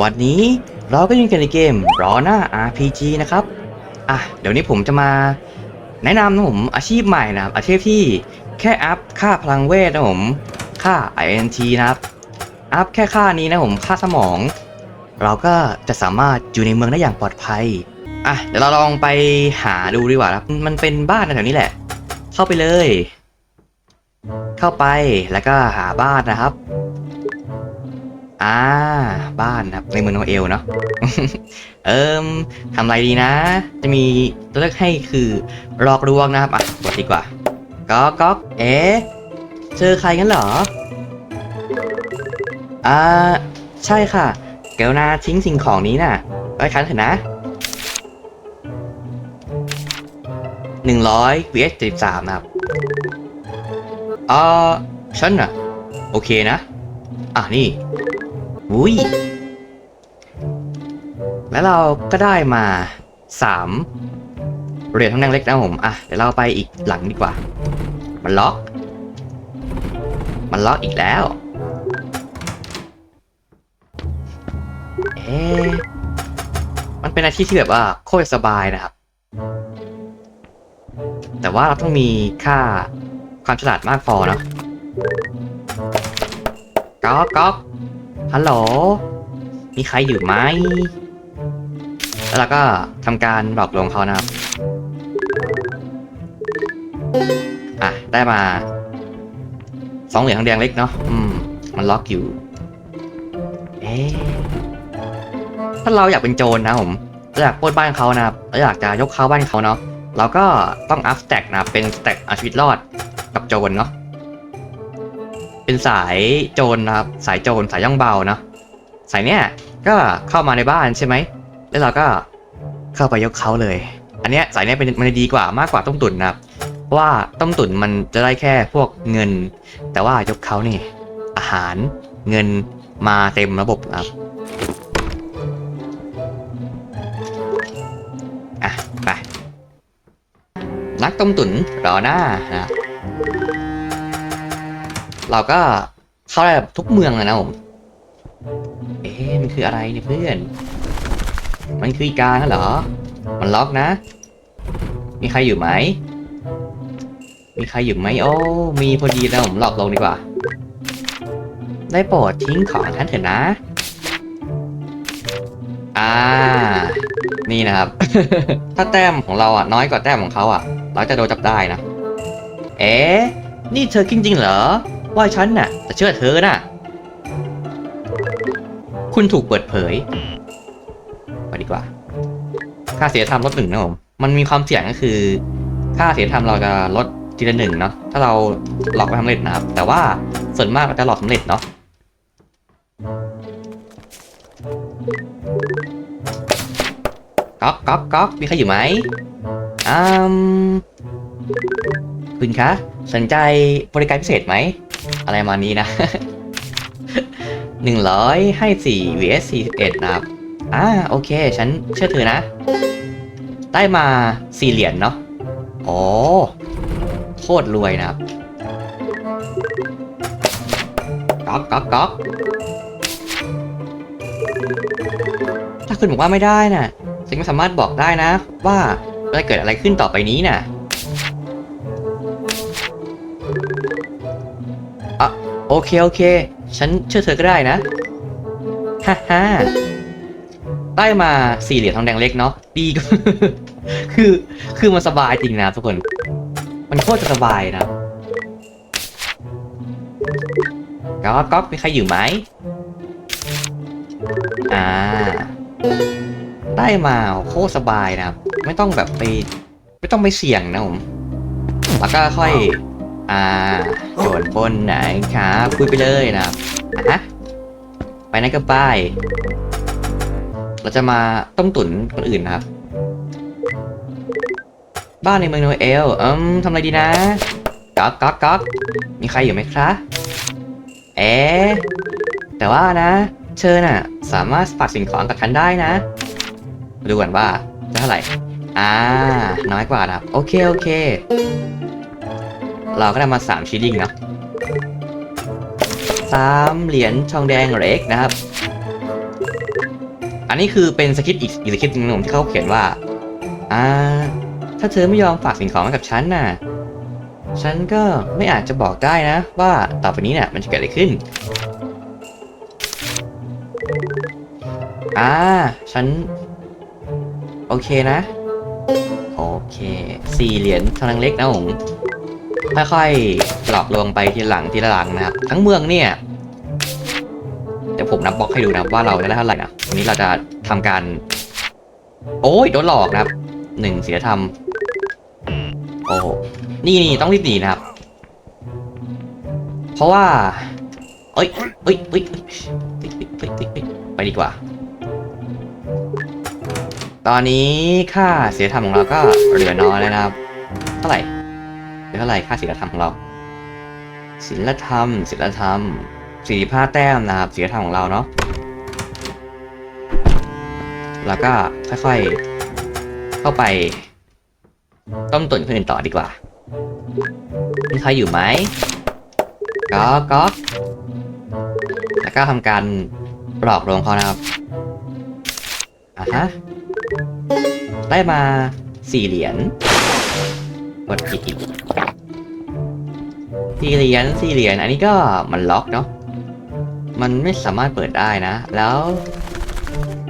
วันนี้เราก็ยังกันในเกมรอหน้า RPG นะครับ อะ เดี๋ยวนี้ผมจะมาแนะนำนะผมอาชีพใหม่นะครับ อาชีพที่แค่อัพค่าพลังเวทนะผม ค่า INT นะครับ อัพแค่ค่านี้นะผม ค่าสมอง เราก็จะสามารถอยู่ในเมืองได้อย่างปลอดภัย อะ เดี๋ยวเราลองไปหาดูดีกว่าครับ มันเป็นบ้านแถวนี้แหละ เข้าไปเลย เข้าไปแล้วก็หาบ้านนะครับ อ่า บ้านนะครับในเมืองโนเอลเนาะ เอิมทำอะไรดีนะ จะมีตัวเลือกให้คือหลอกลวงนะครับอะกดดีกว่าก๊อกก๊อเอ๊ะเจอใครกันเหรอ อ่า ใช่ค่ะ เกลนาทิ้งสิ่งของนี้น่ะ ไว้คันเถอะนะหนึ่งร้อย vs เจ็ดสามนะครับอ่าฉันน่ะ โอเคนะ อะนี่ อุ้ย แล้วเราก็ได้มาสามเหรียญทองแดงเล็กนะผม อะ เดี๋ยวเราไปอีกหลังดีกว่า มันล็อก มันล็อกอีกแล้ว เอ๊ะมันเป็นอาชีพที่แบบว่าโคตรสบายนะครับ แต่ว่าเราต้องมีค่าความฉลาดมากพอเนาะก๊อกก๊อก ฮัลโหล มีใครอยู่ไหม แล้วเราก็ทำการหลอกลวงเขานะครับ อะ ได้มา สองเหรียญทองแดงเล็กเนาะ อืม มันล็อกอยู่ เอ๊ถ้าเราอยากเป็นโจรนะผมเราอยากปล้นบ้านเขานะครับเราอยากจะยกเขาบ้านเขาเนาะ เราก็ต้องอัพสแต็กนะเป็นสแต็กอาชีวิตรอดกับโจรเนาะ เป็นสายโจรนะครับ สายโจรสายย่องเบาเนาะสายเนี้ยก็เข้ามาในบ้านใช่ไหม แล้วเราก็เข้าไปยกเขาเลย อันเนี้ยสายเนี้ยเป็นมันจะดีกว่ามากกว่าต้มตุ๋นนะครับเพราะว่าต้มตุ๋นมันจะได้แค่พวกเงิน แต่ว่ายกเขานี่ อาหารเงินมาเต็มระบบนะครับอะไปนักต้มตุ๋นรอหน้านะ เราก็เข้าได้แบบทุกเมืองเลยนะผม เอ๊ะมันคืออะไรเนี่ยเพื่อน มันคืออีกาเหรอ มันล็อกนะ มีใครอยู่ไหม มีใครอยู่ไหมโอ้ มีพอดีแล้วผมหลอกลงดีกว่า ได้โปรดทิ้งของท่านเถอะนะ อ่า นี่นะครับ ถ้าแต้มของเราอะน้อยกว่าแต้มของเขาอะ เราจะโดนจับได้นะ เอ๊ะ นี่เธอจริงๆเหรอ ว่าฉันน่ะจะเชื่อเธอน่ะ คุณถูกเปิดเผย ไปดีกว่า ค่าเสียธรรมลดหนึ่งนะผม มันมีความเสี่ยงก็คือ ค่าเสียธรรมเราจะลดทีละหนึ่งเนาะ ถ้าเราหลอกไม่สำเร็จนะครับ แต่ว่าส่วนมากเราจะหลอกสำเร็จเนาะก๊อกก๊อกก๊อกมีใครอยู่ไหมอืมคุณคะ สนใจบริการพิเศษไหม อะไรมานี้นะหนึ่งร้อยให้สี่ vs สี่สิบเอ็ดนะครับ อ่า โอเค ฉันเชื่อเธอนะ ได้มาสี่เหรียญเนาะโอ้โคตรรวยนะครับก๊อกก๊อกก๊อกถ้าคุณบอกว่าไม่ได้น่ะฉันไม่สามารถบอกได้นะ ว่าจะเกิดอะไรขึ้นต่อไปนี้นะ่ะ โอเคโอเค ฉันเชื่อเธอก็ได้นะ ฮ่าฮ่าได้มาสี่เหรียญทองแดงเล็กเนาะดีก็คือคือมันสบายจริงนะทุกคน มันโคตรจะสบายนะก๊อกก๊อกมีใครอยู่ไหมอ่า ได้มาโคตรสบายนะ ไม่ต้องแบบไป ไม่ต้องไปเสี่ยงนะผม แล้วก็ค่อย อ่าโจรปล้นไหนครับคุยไปเลยนะฮะไปไหนก็ไป เราจะมาต้มตุ๋นคนอื่นนะครับ บ้านในเมืองโนเอลอืมทำอะไรดีนะก๊อกก๊อกก๊อกมีใครอยู่ไหมครับเอ๊แต่ว่านะ เชิญน่ะสามารถฝากสิ่งของกับฉันได้นะ ดูกันว่าจะเท่าไหร่ อ่า น้อยกว่านะครับ โอเค โอเค เราก็ได้มาสามชิลลิงเนาะสามเหรียญทองแดงเล็กนะครับ อันนี้คือเป็นสคริปต์อีกอีกสคริปต์หนึ่งผมที่เขาเขียนว่า อ่า ถ้าเธอไม่ยอมฝากสิ่งของให้กับฉันน่ะ ฉันก็ไม่อาจจะบอกได้นะ ว่าต่อไปนี้เนี่ยมันจะเกิดอะไรขึ้น อ่า ฉัน โอเคนะ โอเค สี่เหรียญท่านั้นเล็กนะผม ค่อยๆหลอกลวงไปทีหลังทีละหลังนะครับ ทั้งเมืองเนี่ยเดี๋ยวผมนับบล็อกให้ดูนะว่าเราได้เท่าไหร่นะวันนี้เราจะทำการ โอ้ยโดนหลอกนะครับหนึ่งเสียธรรมโอ้โหนี่นี่ต้องรีบหนีนะครับ เพราะว่าเอ้ยเอ้ยเอ้ยไปดีกว่า ตอนนี้ค่าเสียธรรมของเราก็เหลือน้อยแล้วนะครับ เท่าไหร่ เหลือเท่าไหร่ค่าศีลธรรมของเราศีลธรรมศีลธรรมสี่สิบห้าแต้มนะครับศีลธรรมของเราเนาะแล้วก็ค่อยๆ เข้าไป ต้มตุ๋นคนอื่นต่อดีกว่ามีใครอยู่ไหมก๊อกก๊อกแล้วก็ทำการหลอกลวงเขานะครับอะฮะได้มาสี่เหรียญ กดผิดอีกสี่เหรียญสี่เหรียญอันนี้ก็มันล็อกเนาะมันไม่สามารถเปิดได้นะ แล้ว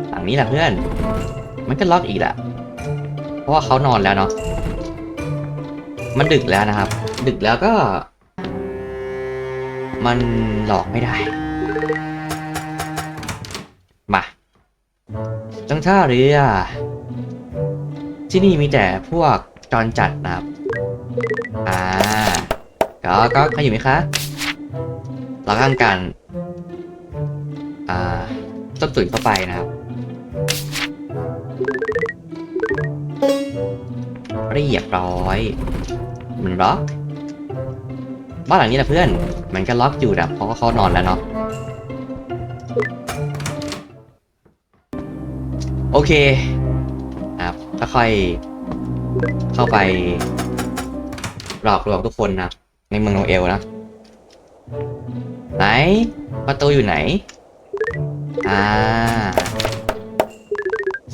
หลังนี้แหละเพื่อน มันก็ล็อกอีกแหละเพราะว่าเขานอนแล้วเนาะมันดึกแล้วนะครับ ดึกแล้วก็ มันหลอกไม่ได้มาจังท่าเรือ ที่นี่มีแต่พวกจรจัดนะครับ อ่าก็ก็ใครอยู่ไหมคะเราก็ทำการอ่าต้มตุ๋นเข้าไปนะครับเรียบร้อย มันล็อกบ้านหลังนี้แหละเพื่อน มันก็ล็อกอยู่นะเพราะว่าเขานอนแล้วเนาะโอเคครับค่อยเข้าไป หลอกลวงทุกคนนะ ในเมืองโนเอลนะ ไหน ประตูอยู่ไหน อ่า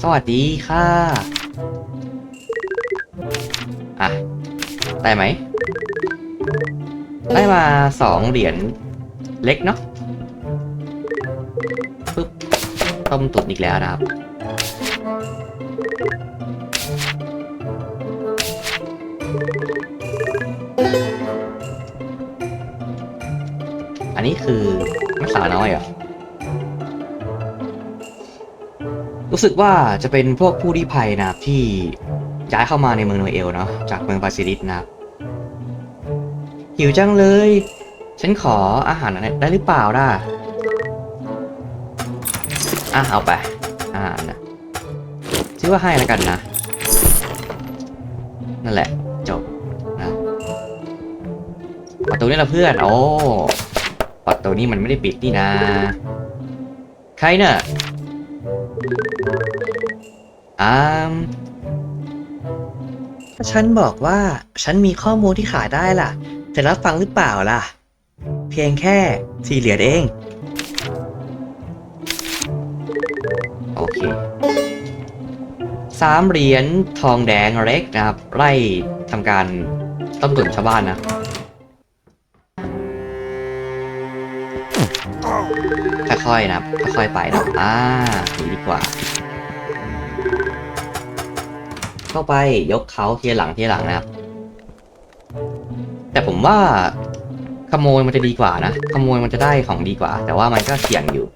สวัสดีค่ะ อะ ได้ไหม ได้มาสองเหรียญเล็กเนาะปึ๊บต้มตุ๋นอีกแล้วนะครับ อันนี้คือไม่สาวน้อยเหรอ รู้สึกว่าจะเป็นพวกผู้ลี้ภัยนะครับที่ย้ายเข้ามาในเมืองโนเอลเนาะจากเมืองบาซิลิสนะครับหิวจังเลย ฉันขออาหารไรได้หรือเปล่าล่ะอะเอาไปอาหารนะชื่อว่าให้แล้วกันนะ ตูนี่ละเพื่อน โอ้ประตูนี้มันไม่ได้ปิดนี่นะ ใครเน่ะอ่ามถ้าฉันบอกว่าฉันมีข้อมูลที่ขายได้ล่ะ จะรับฟังหรือเปล่าล่ะ เพียงแค่สี่เหรียญเอง โอเคสามเหรียญทองแดงเล็กนะครับ ไล่ทำการต้มตุ๋นชาวบ้านนะ ค่อยๆนะครับค่อยๆไปนะอ่าหนีดีกว่า เข้าไปยกเขาทีละหลังทีละหลังนะครับ แต่ผมว่าขโมยมันจะดีกว่านะ ขโมยมันจะได้ของดีกว่า แต่ว่ามันก็เสี่ยงอยู่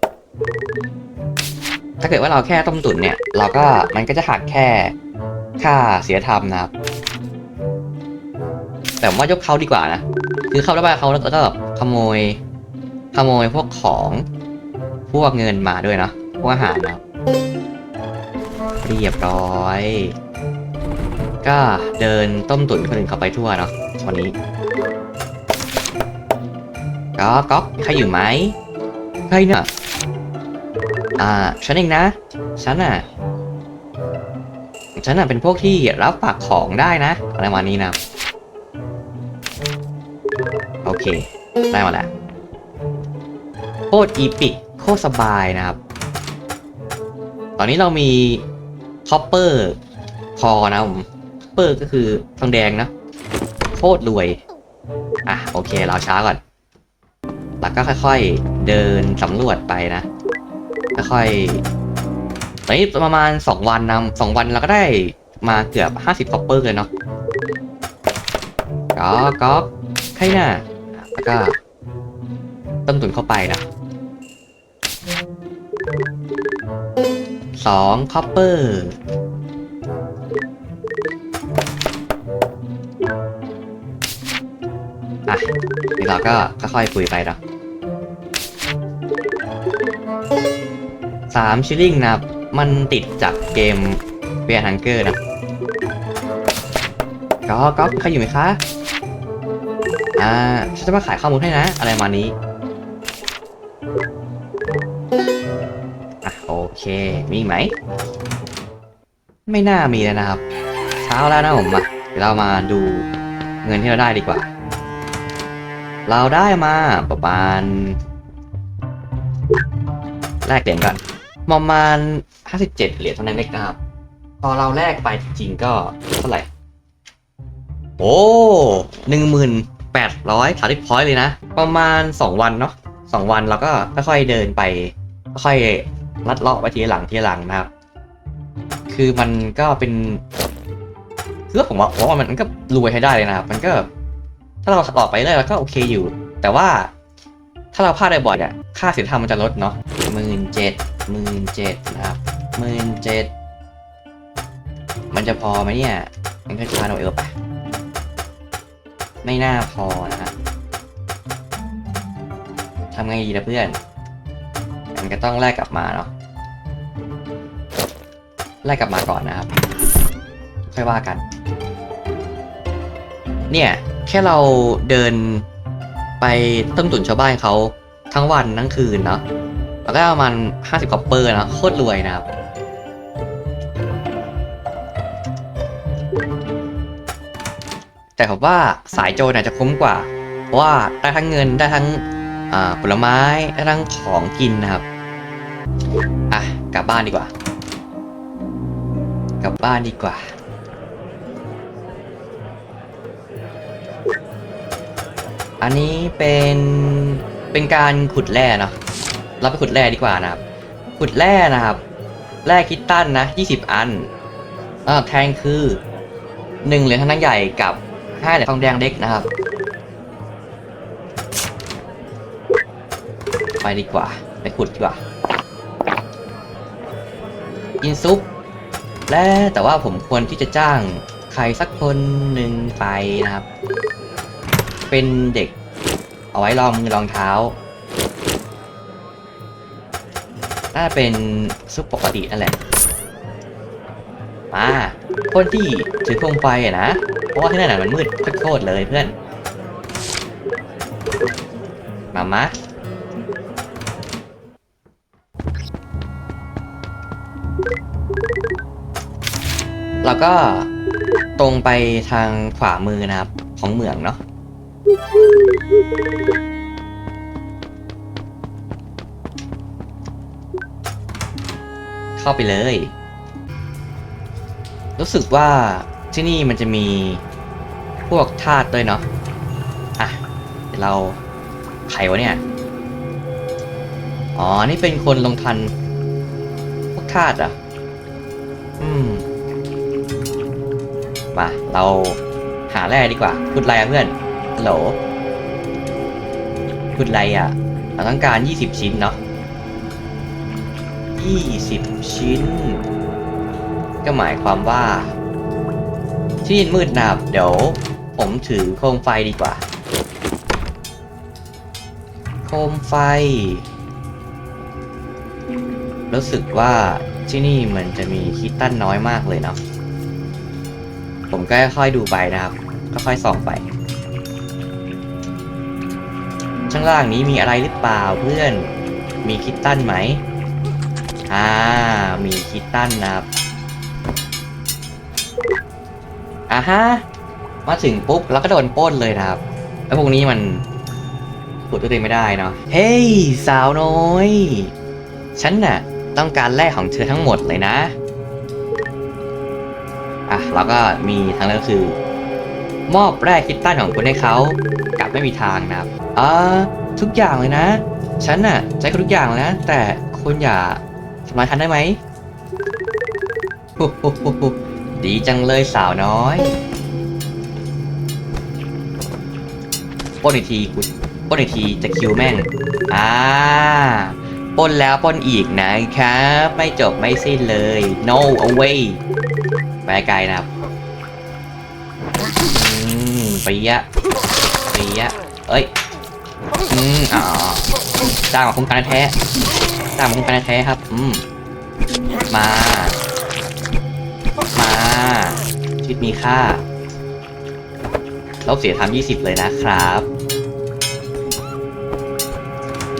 ถ้าเกิดว่าเราแค่ต้มตุ๋นเนี่ย เราก็มันก็จะหักแค่ค่าเสียธรรมนะครับ แต่ผมว่ายกเขาดีกว่านะ คือเข้าแล้วไปเขาแล้วก็ขโมย ขโมยพวกของ พวกเงินมาด้วยเนาะพวกอาหารนะเรียบร้อย ก็เดินต้มตุ๋นคนอื่นเข้าไปทั่วเนาะวันนี้ก็ก๊อกใครอยู่ไหมใครเน่ะอ่าฉันเองนะฉันน่ะฉันน่ะเป็นพวกที่รับฝากของได้นะอะไรมานี้นะโอเค ได้มาแล้วโคตรอีปิก โคตรสบายนะครับ ตอนนี้เรามีคอปเปอร์พอนะผมคอปเปอร์ก็คือทองแดงนะ โคตรรวย อะโอเคเราช้าก่อน แล้วก็ค่อยๆเดินสำรวจไปนะ ค่อยๆตอนนี้ประมาณ 2 วันนะสองวันเราก็ได้มาเกือบ 50คอปเปอร์เลยเนาะก็ก็ใครน่ะอะแล้วก็ต้มตุ๋นเข้าไปนะ สองคอปเปอร์อะนี่เราก็ค่อยๆคุยไปเนาะสามชิลลิงนะมันติดจากเกมเบียร์ฮังเกอร์นะก็ก็ใครอยู่ไหมคะ อ่า ฉันจะมาขายข้อมูลให้นะ อะไรมานี้ มีอีกไหม ไม่น่ามีแล้วนะครับ เช้าแล้วนะผมมาเดี๋ยวเรามาดูเงินที่เราได้ดีกว่า เราได้มาประมาณแลกเหรียญก่อนประมาณ57เหรียญเท่านั้นเองนะครับพอเราแลกไปจริงๆก็เท่าไหร่ โอ้หนึ่งหมื่นแปดร้อยสามสิบพอยต์เลยนะ ประมาณ2วันเนาะสองวันเราก็ค่อยๆเดินไป ค่อย ลัดเลาะไปทีหลังทีหลังนะครับ คือมันก็เป็นคือผมว่าผมว่ามันก็รวยใช้ได้เลยนะครับ มันก็ ถ้าเราต่อไปเรื่อยๆก็โอเคอยู่ แต่ว่าถ้าเราพลาดบ่อยๆอะค่าสินธรรมมันจะลดเนาะหมื่นเจ็ดหมื่นเจ็ดนะครับหมื่นเจ็ดมันจะพอไหมเนี่ยมันก็ช้าหน่อยเออไปไม่น่าพอนะฮะทำไงดีนะเพื่อน มันก็ต้องแลกกลับมาเนาะแลกกลับมาก่อนนะครับค่อยว่ากัน เนี่ยแค่เราเดินไปต้มตุ๋นชาวบ้านเขาทั้งวันทั้งคืนเนาะแล้วก็ประมาณห้าสิบคอปเปอร์นะโคตรรวยนะครับแต่ผมว่าสายโจรอาจจะคุ้มกว่า เพราะว่าได้ทั้งเงินได้ทั้ง ผลไม้ได้ทั้งของกินนะครับ อะ กลับบ้านดีกว่า กลับบ้านดีกว่า อันนี้เป็น เป็นการขุดแร่เนาะเราไปขุดแร่ดีกว่านะครับ ขุดแร่นะครับ แร่คิตตันนะ 20 อันอ่าแทงคือ1เหรียญท่านั้นใหญ่กับ5เหรียญทองแดงเล็กนะครับ ไปดีกว่า ไปขุดดีกว่า กินซุป และแต่ว่าผมควรที่จะจ้าง ใครสักคนหนึ่งไปนะครับ เป็นเด็ก เอาไว้ลองมือรองเท้าน่าเป็นซุปปกตินั่นแหละมาคนที่ถือโคมไฟอะนะ เพราะว่าที่นั่นน่ะมันมืดโคตรเลยเพื่อน มามะ เราก็ตรงไปทางขวามือนะครับ ของเหมืองเนาะเข้าไปเลย รู้สึกว่าที่นี่มันจะมีพวกธาตุด้วยเนาะ อะ เดี๋ยวเราไขวะเนี่ย อ๋อ นี่เป็นคนลงทัน พวกธาตุอะ อืม มาเราหาแร่ดีกว่าขุดไรอะเพื่อนฮัลโหลขุดไรอะเราต้องการ 20 ชิ้นเนาะ20 ชิ้น ก็หมายความว่าที่นี่มืดนะครับเดี๋ยวผมถือโคมไฟดีกว่า โคมไฟ รู้สึกว่าที่นี่มันจะมีคิตตันน้อยมากเลยเนาะ ผมก็ค่อยดูไปนะครับ ก็ค่อยส่องไปข้างล่างนี้มีอะไรหรือเปล่าเพื่อน มีคิตตันไหมอ่า มีคิตตันนะครับอ่าฮะ มาถึงปุ๊บแล้วก็โดนป้นเลยนะครับ แล้วพวกนี้มันขุดตัวเองไม่ได้เนาะ เฮ้ย สาวน้อย ฉันน่ะตต้องการแร่ของเธอทั้งหมดเลยนะ อะเราก็มีทางเลือกคือ มอบแร่คิตตันของคุณให้เขากลับไม่มีทางนะครับอ่าทุกอย่างเลยนะ ฉันน่ะใช้ทุกอย่างเลยนะ แต่คุณอย่าทำลายทันได้ไหมดีจังเลยสาวน้อยป้นอีกทีกูป้นอีกทีจะคิวแม่ง อ่าป้นแล้วป้นอีกนะครับ ไม่จบไม่สิ้นเลย no away ไปไกลนะครับอืมปียะปียะเอ้ยอืมอ่าจ้างมาคุ้มกันแท้จ้างมาคุ้มกันแท้ครับ อืมมา มาชีวิตมีค่าลบเสียทำยี่สิบเลยนะครับ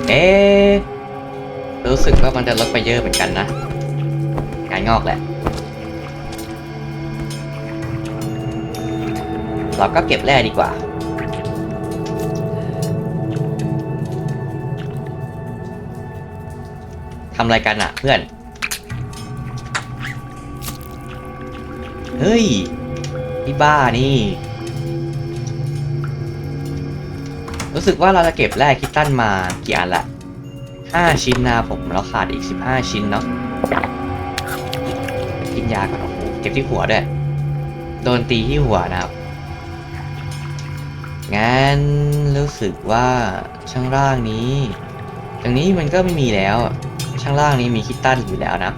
เอ๊รู้สึกว่ามันจะลดไปเยอะเหมือนกันนะงานงอกแหละ เราก็เก็บแร่ดีกว่า ทำอะไรกันอะเพื่อน เฮ้ยพี่บ้านี่ รู้สึกว่าเราจะเก็บแร่คิตตันมากี่อันละห้าชิ้นนะผมเราขาดอีกสิบห้าชิ้นเนาะกินยาก่อนโอ้โหเก็บที่หัวด้วย โดนตีที่หัวนะครับ งั้นรู้สึกว่าช่างล่างนี้ตรงนี้มันก็ไม่มีแล้ว ช่างล่างนี้มีคิตตันอยู่แล้วนะ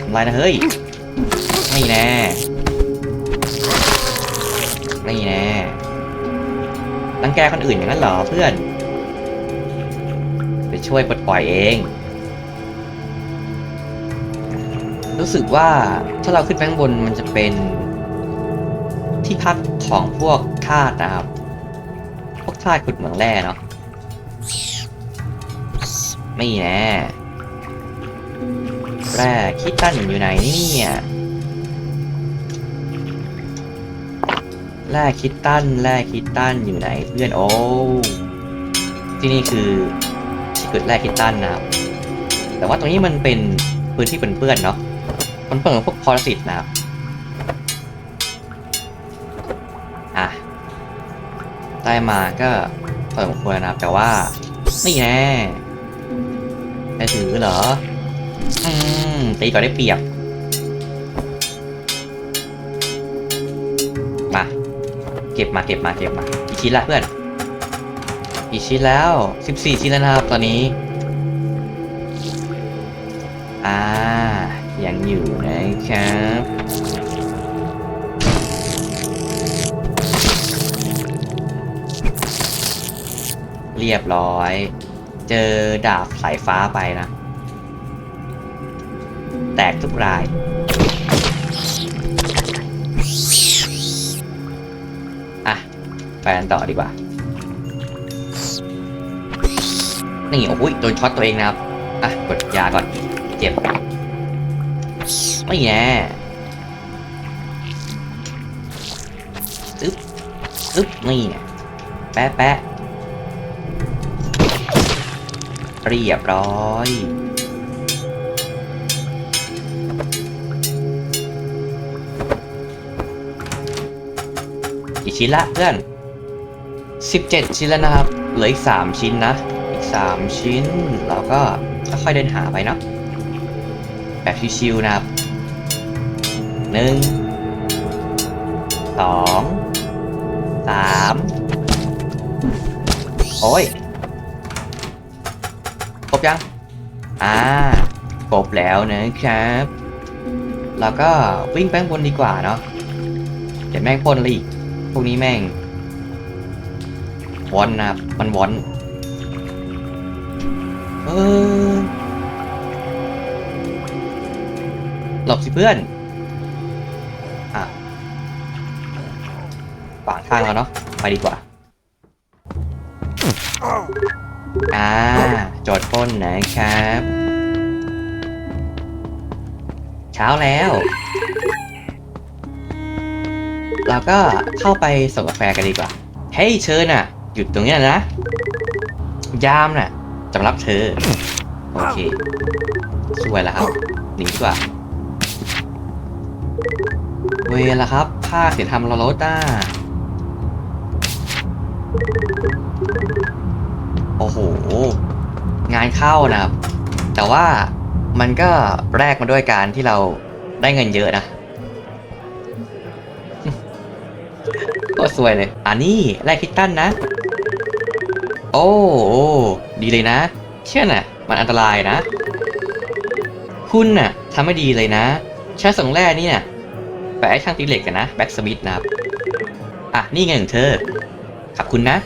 ทำไรนะเฮ้ยไม่แน่ไม่แน่รังแกคนอื่นอย่างนั้นเหรอเพื่อน ไปช่วยปลดปล่อยเอง รู้สึกว่าถ้าเราขึ้นไปข้างบนมันจะเป็น ที่พักของพวกทาสนะครับ พวกทาสขุดเหมืองแร่เนาะไม่แน่แร่คิดตันอยู่ไหนเนี่ยแร่คิดตันแร่คิดตันอยู่ไหนเพื่อนโอ้ที่นี่คือที่เกิดแร่คิดตันนะครับแต่ว่าตรงนี้มันเป็นพื้นที่เปื้อนๆเนาะ มันเปิดพวกพอรสิตนะครับ อะ ได้มาก็เปิดควรนะครับ แต่ว่านี่แน่ได้ถือเหรอ อืม ตีก่อนได้เปรียบ มา เก็บมาเก็บมาเก็บมากี่ชิ้นละเพื่อนกี่ชิ้นแล้ว 14ชิ้นแล้วนะครับ ตอนนี้ ครับเรียบร้อย เจอดาบสายฟ้าไปนะ แตกทุกราย อะ ไปกันต่อดีกว่า นี่ โอ้ยโดนช็อตตัวเองนะครับ อะ กดยาก่อน เจ็บ ไม่แน่อึ๊บอึ๊บนี่แปะแปะเรียบร้อยกี่ชิ้นละเพื่อน 17 ชิ้นแล้วนะครับ เหลืออีก 3 ชิ้นนะ อีก 3 ชิ้น เราก็ค่อยเดินหาไปเนาะแบบชิวๆนะครับ หนึ่งสองสามโอ้ยครบยังอ่าครบแล้วนะครับแล้วก็วิ่งแป้งบนดีกว่าเนาะเดี๋ยวแม่งพ่นอะไรอีกพวกนี้แม่งวอนนะครับมันวอนเออหลบสิเพื่อน ทางแล้วเนาะไปดีกว่า อ่าโจดป้นนะครับ เช้าแล้ว เราก็เข้าไปส่งกาแฟกันดีกว่า เฮ้ยเชิญอะ หยุดตรงนี้นะ ยามน่ะจะรับเธอ โอเคสวยแล้วครับหนีดีกว่าเวละครับค่าเสียทำเราลดอะ โอ้โห งานเข้านะครับ แต่ว่ามันก็แลกมาด้วยการที่เราได้เงินเยอะนะก็สวยเลย อันนี้แลกคิตตันนะ โอ้โอดีเลยนะ เชื่อน่ะ มันอันตรายนะ คุณน่ะทำไม่ดีเลยนะ ใช้ส่งแร่นี่น่ะไปไอ้ช่างตีเหล็กกันนะ แบ็กสมิธนะครับ อะ นี่ไงของเธอ ขอบคุณนะ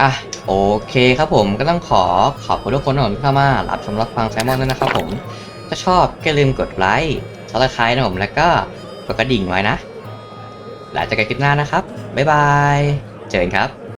อะโอเคครับผมก็ต้องขอขอบคุณทุกคนที่เข้ามารับชมรับฟังไซมอนด้วยนะครับผมถ้าชอบก็อย่าลืมกดไลค์ซับสไครต์นะผมแล้วก็กดกระดิ่งไว้นะแล้วเจอกันคลิปหน้านะครับ บ๊ายบาย เจอกันครับ